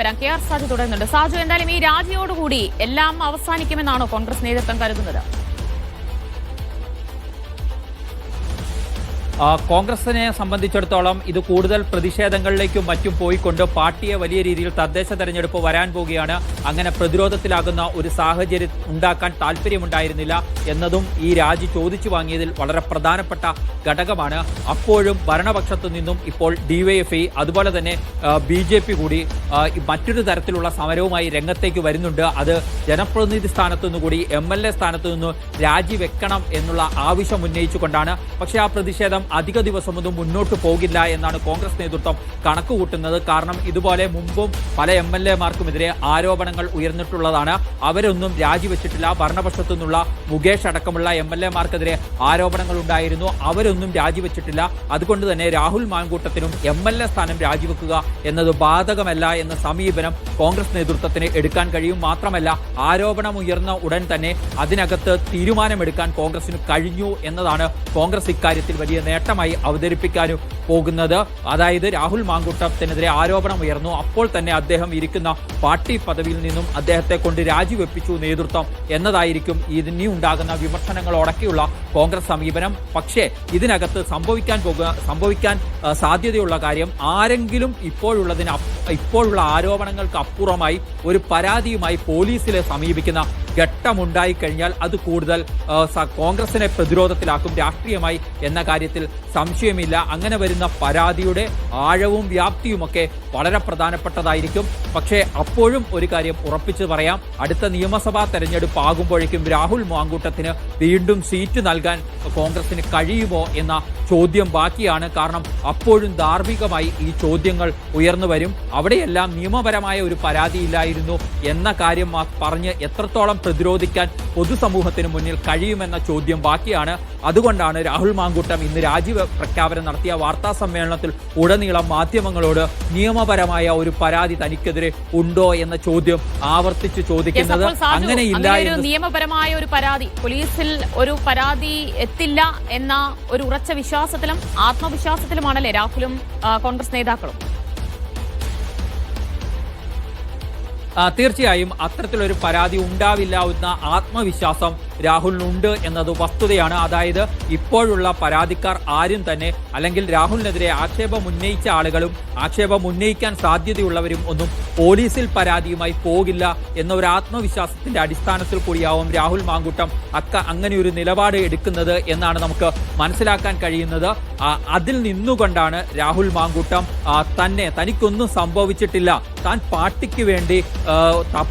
വരാം K R Saju തുടരുന്നുണ്ട് സാജു എന്തായാലും ഈ രാജിയോടുകൂടി എല്ലാം അവസാനിക്കുമെന്നാണോ കോൺഗ്രസ് നേതൃത്വം കരുതുന്നത്? കോൺഗ്രസിനെ സംബന്ധിച്ചിടത്തോളം ഇത് കൂടുതൽ പ്രതിഷേധങ്ങളിലേക്കും മറ്റും പോയിക്കൊണ്ട് പാർട്ടിയെ വലിയ രീതിയിൽ തദ്ദേശ തെരഞ്ഞെടുപ്പ് വരാൻ പോവുകയാണ്. അങ്ങനെ പ്രതിരോധത്തിലാകുന്ന ഒരു സാഹചര്യം ഉണ്ടാക്കാൻ താല്പര്യമുണ്ടായിരുന്നില്ല എന്നതും ഈ രാജി ചോദിച്ചു വാങ്ങിയതിൽ വളരെ പ്രധാനപ്പെട്ട ഘടകമാണ്. അപ്പോഴും ഭരണപക്ഷത്തു നിന്നും ഇപ്പോൾ ഡിവൈഎഫ്ഐ അതുപോലെ തന്നെ ബി ജെ പി കൂടി മറ്റൊരു തരത്തിലുള്ള സമരവുമായി രംഗത്തേക്ക് വരുന്നുണ്ട്. അത് ജനപ്രതിനിധി സ്ഥാനത്തു നിന്നുകൂടി എം എൽ എ സ്ഥാനത്തു നിന്ന് രാജിവെക്കണം എന്നുള്ള ആവശ്യം ഉന്നയിച്ചുകൊണ്ടാണ്. പക്ഷേ ആ പ്രതിഷേധം അധിക ദിവസമൊന്നും മുന്നോട്ട് പോകില്ല എന്നാണ് കോൺഗ്രസ് നേതൃത്വം കണക്കുകൂട്ടുന്നത്. കാരണം ഇതുപോലെ മുമ്പും പല എം എൽ എമാർക്കുമെതിരെ ആരോപണങ്ങൾ ഉയർന്നിട്ടുള്ളതാണ്. അവരൊന്നും രാജിവെച്ചിട്ടില്ല. ഭരണപക്ഷത്തു നിന്നുള്ള മുകേഷ് അടക്കമുള്ള എം എൽ എമാർക്കെതിരെ ആരോപണങ്ങൾ ഉണ്ടായിരുന്നു. അവരൊന്നും രാജിവെച്ചിട്ടില്ല. അതുകൊണ്ട് തന്നെ രാഹുൽ മാങ്കൂട്ടത്തിനും എം എൽ എ സ്ഥാനം രാജിവെക്കുക എന്നത് ബാധകമല്ല എന്ന സമീപനം കോൺഗ്രസ് നേതൃത്വത്തിന് എടുക്കാൻ കഴിയും. മാത്രമല്ല ആരോപണം ഉയർന്ന ഉടൻ തന്നെ അതിനകത്ത് തീരുമാനമെടുക്കാൻ കോൺഗ്രസിന് കഴിഞ്ഞു എന്നതാണ് കോൺഗ്രസ് ഇക്കാര്യത്തിൽ വലിയ നേട്ടമായി അവതരിപ്പിക്കാനും പോകുന്നത്. അതായത് രാഹുൽ മാങ്കൂട്ടത്തിനെതിരെ ആരോപണം ഉയർന്നു. അപ്പോൾ തന്നെ അദ്ദേഹം ഇരിക്കുന്ന പാർട്ടി പദവിയിൽ നിന്നും അദ്ദേഹത്തെ കൊണ്ട് രാജിവെപ്പിച്ചു നേതൃത്വം എന്നതായിരിക്കും ഇതിനി ഉണ്ടാകുന്ന വിമർശനങ്ങളോടൊക്കെയുള്ള കോൺഗ്രസ് സമീപനം. പക്ഷേ ഇതിനകത്ത് സംഭവിക്കാൻ പോകുക സംഭവിക്കാൻ സാധ്യതയുള്ള കാര്യം ആരെങ്കിലും ഇപ്പോഴുള്ളതിന് ഇപ്പോഴുള്ള ആരോപണങ്ങൾക്ക് അപ്പുറമായി ഒരു പരാതിയുമായി പോലീസിലെ സമീപിക്കുന്ന ഘട്ടമുണ്ടായി കഴിഞ്ഞാൽ അത് കൂടുതൽ കോൺഗ്രസിനെ പ്രതിരോധത്തിലാക്കും. രാഷ്ട്രീയമായി എന്ന കാര്യത്തിൽ സംശയമില്ല. അങ്ങനെ വരുന്ന പരാതിയുടെ ആഴവും വ്യാപ്തിയുമൊക്കെ വളരെ പ്രധാനപ്പെട്ടതായിരിക്കും. പക്ഷേ അപ്പോഴും ഒരു കാര്യം ഉറപ്പിച്ചു പറയാം. അടുത്ത നിയമസഭാ തെരഞ്ഞെടുപ്പ് ആകുമ്പോഴേക്കും രാഹുൽ മാങ്കൂട്ടത്തിന് വീണ്ടും സീറ്റ് നൽകാൻ കോൺഗ്രസിന് കഴിയുമോ എന്ന ചോദ്യം ബാക്കിയാണ്. കാരണം അപ്പോഴും ധാർമ്മികമായി ഈ ചോദ്യങ്ങൾ ഉയർന്നു വരും. അവിടെയെല്ലാം നിയമപരമായ ഒരു പരാതിയില്ലായിരുന്നു എന്ന കാര്യം പറഞ്ഞ് എത്രത്തോളം പ്രതിരോധിക്കാൻ പൊതുസമൂഹത്തിന് മുന്നിൽ കഴിയുമെന്ന ചോദ്യം ബാക്കിയാണ്. അതുകൊണ്ടാണ് രാഹുൽ മാങ്കൂട്ടം ഇന്ന് രാജി പ്രഖ്യാപനം നടത്തിയ വാർത്താ സമ്മേളനത്തിൽ ഉടനീളം മാധ്യമങ്ങളോട് നിയമപരമായ ഒരു പരാതി തനിക്കെതിരെ ഉണ്ടോ എന്ന ചോദ്യം ആവർത്തിച്ച് ചോദിക്കുന്നത് അങ്ങനെയില്ല അങ്ങനെ ഇല്ല ഒരു നിയമപരമായ ഒരു പരാതി പോലീസിൽ ഒരു പരാതി എത്തില്ല എന്ന ഒരു ഉറച്ച വിശ്വാസത്തിലും ആത്മവിശ്വാസത്തിലുമാണല്ലേ രാഹുലും കോൺഗ്രസ് നേതാക്കളും? തീർച്ചയായും അത്തരത്തിലൊരു പരാതി ഉണ്ടാവില്ല എന്ന ആത്മവിശ്വാസം രാഹുലിനുണ്ട് എന്നത് വസ്തുതയാണ്. അതായത് ഇപ്പോഴുള്ള പരാതിക്കാർ ആരും തന്നെ അല്ലെങ്കിൽ രാഹുലിനെതിരെ ആക്ഷേപം ഉന്നയിച്ച ആളുകളും ആക്ഷേപം ഉന്നയിക്കാൻ സാധ്യതയുള്ളവരും ഒന്നും പോലീസിൽ പരാതിയുമായി പോകില്ല എന്ന ഒരു ആത്മവിശ്വാസത്തിന്റെ അടിസ്ഥാനത്തിൽ കൂടിയാവും രാഹുൽ മാങ്കൂട്ടം അക്ക അങ്ങനെ ഒരു നിലപാട് എടുക്കുന്നത് എന്നാണ് നമുക്ക് മനസ്സിലാക്കാൻ കഴിയുന്നത്. അതിൽ നിന്നുകൊണ്ടാണ് രാഹുൽ മാങ്കൂട്ടം തന്നെ തനിക്കൊന്നും സംഭവിച്ചിട്ടില്ല. താൻ പാർട്ടിക്ക് വേണ്ടി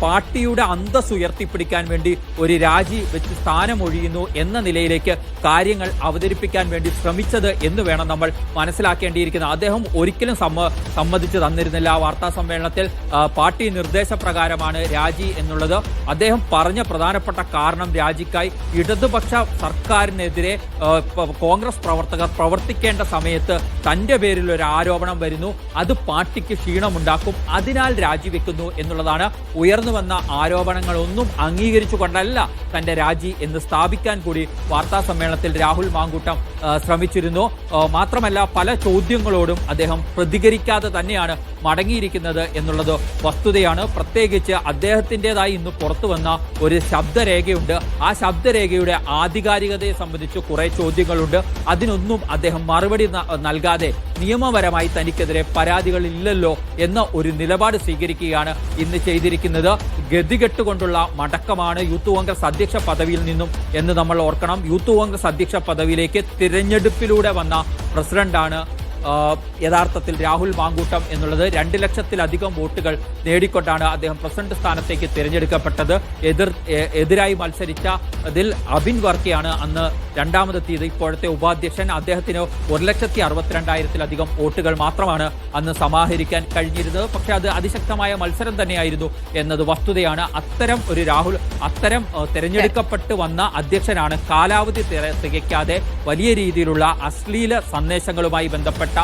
പാർട്ടിയുടെ അന്തസ് ഉയർത്തിപ്പിടിക്കാൻ വേണ്ടി ഒരു രാജി വെച്ച് സ്ഥാനമൊഴിയുന്നു എന്ന നിലയിലേക്ക് കാര്യങ്ങൾ അവതരിപ്പിക്കാൻ വേണ്ടി ശ്രമിച്ചത് എന്ന് വേണം നമ്മൾ മനസ്സിലാക്കേണ്ടിയിരിക്കുന്നത്. അദ്ദേഹം ഒരിക്കലും സമ്മ സമ്മതിച്ചു തന്നിരുന്നില്ല. ആ വാർത്താ സമ്മേളനത്തിൽ പാർട്ടി നിർദ്ദേശപ്രകാരമാണ് രാജി എന്നുള്ളത്. അദ്ദേഹം പറഞ്ഞ പ്രധാനപ്പെട്ട കാരണം രാജിക്കായി ഇടതുപക്ഷ സർക്കാരിനെതിരെ കോൺഗ്രസ് പ്രവർത്തകർ പ്രവർത്തിക്കേണ്ട സമയത്ത് തന്റെ പേരിൽ ഒരു ആരോപണം വരുന്നു. അത് പാർട്ടിക്ക് ക്ഷീണമുണ്ടാക്കും. അതിനാൽ രാജിവെക്കുന്നു എന്നുള്ളതാണ് ഉയർന്നു വന്ന ആരോപണങ്ങളൊന്നും അംഗീകരിച്ചുകൊണ്ടല്ല തന്റെ രാജി എന്ന് സ്ഥാപിക്കാൻ കൂടി വാർത്താ സമ്മേളനത്തിൽ രാഹുൽ മാങ്കൂട്ടം ശ്രമിച്ചിരുന്നു. മാത്രമല്ല പല ചോദ്യങ്ങളോടും അദ്ദേഹം പ്രതികരിക്കാതെ തന്നെയാണ് മടങ്ങിയിരിക്കുന്നത് എന്നുള്ളത് വസ്തുതയാണ്. പ്രത്യേകിച്ച് അദ്ദേഹത്തിന്റെതായി ഇന്ന് പുറത്തു വന്ന ഒരു ശബ്ദരേഖയുണ്ട്. ആ ശബ്ദരേഖയുടെ ആധികാരികതയെ സംബന്ധിച്ച് കുറെ ചോദ്യങ്ങളുണ്ട്. അതിനൊന്നും അദ്ദേഹം മറുപടി നൽകാതെ നിയമപരമായി തനിക്കെതിരെ പരാതികളില്ലല്ലോ എന്ന ഒരു നിലപാട് സ്വീകരിക്കുകയാണ് ഇന്ന് ചെയ്തിരിക്കുന്നത്. ഗതികെട്ടുകൊണ്ടുള്ള മടക്കമാണ് യൂത്ത് കോൺഗ്രസ് അധ്യക്ഷ പദവിയിൽ നിന്നും എന്ന് നമ്മൾ ഓർക്കണം. യൂത്ത് കോൺഗ്രസ് അധ്യക്ഷ പദവിയിലേക്ക് തിരഞ്ഞെടുപ്പിലൂടെ വന്ന പ്രസിഡന്റാണ് യഥാർത്ഥത്തിൽ രാഹുൽ മാങ്കൂട്ടം എന്നുള്ളത് രണ്ട് ലക്ഷത്തിലധികം വോട്ടുകൾ നേടിക്കൊണ്ടാണ് അദ്ദേഹം പ്രസിഡന്റ് സ്ഥാനത്തേക്ക് തിരഞ്ഞെടുക്കപ്പെട്ടത്. എതിർ എതിരായി മത്സരിച്ച അതിൽ അബിൻ വർക്കിയാണ് അന്ന് രണ്ടാമതെത്തിയത്. ഇപ്പോഴത്തെ ഉപാധ്യക്ഷൻ അദ്ദേഹത്തിന് ഒരു ലക്ഷത്തി അറുപത്തിരണ്ടായിരത്തിലധികം വോട്ടുകൾ മാത്രമാണ് അന്ന് സമാഹരിക്കാൻ കഴിഞ്ഞിരുന്നത്. പക്ഷേ അത് അതിശക്തമായ മത്സരം തന്നെയായിരുന്നു എന്നത് വസ്തുതയാണ്. അത്തരം ഒരു രാഹുൽ അത്തരം തിരഞ്ഞെടുക്കപ്പെട്ട് വന്ന അധ്യക്ഷനാണ് കാലാവധി തികയ്ക്കാതെ വലിയ രീതിയിലുള്ള അശ്ലീല സന്ദേശങ്ങളുമായി ബന്ധപ്പെട്ട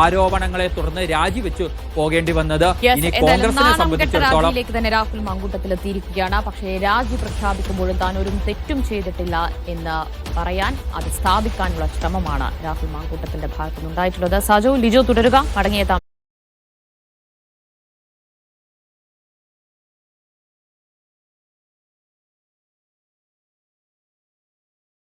ആരോപണങ്ങളെ തുടർന്ന് രാജിവെച്ചു പോകേണ്ടി വന്നത്. ഇനി കോൺഗ്രസിനെ സംബന്ധിച്ചിടത്തോളം തന്നെ രാഹുൽ മാങ്കൂട്ടത്തിൽ എത്തിയിരിക്കുകയാണ് പക്ഷേ രാജി പ്രഖ്യാപിക്കുമ്പോഴും താൻ ഒരു തെറ്റും ചെയ്തിട്ടില്ല എന്ന് പറയാൻ അത് സ്ഥാപിക്കാനുള്ള ശ്രമമാണ് രാഹുൽ മാങ്കൂട്ടത്തിന്റെ ഭാഗത്തുനിന്നുണ്ടായിട്ടുള്ളത്. സജോ ലിജോ തുടരുക. മടങ്ങിയെത്താം.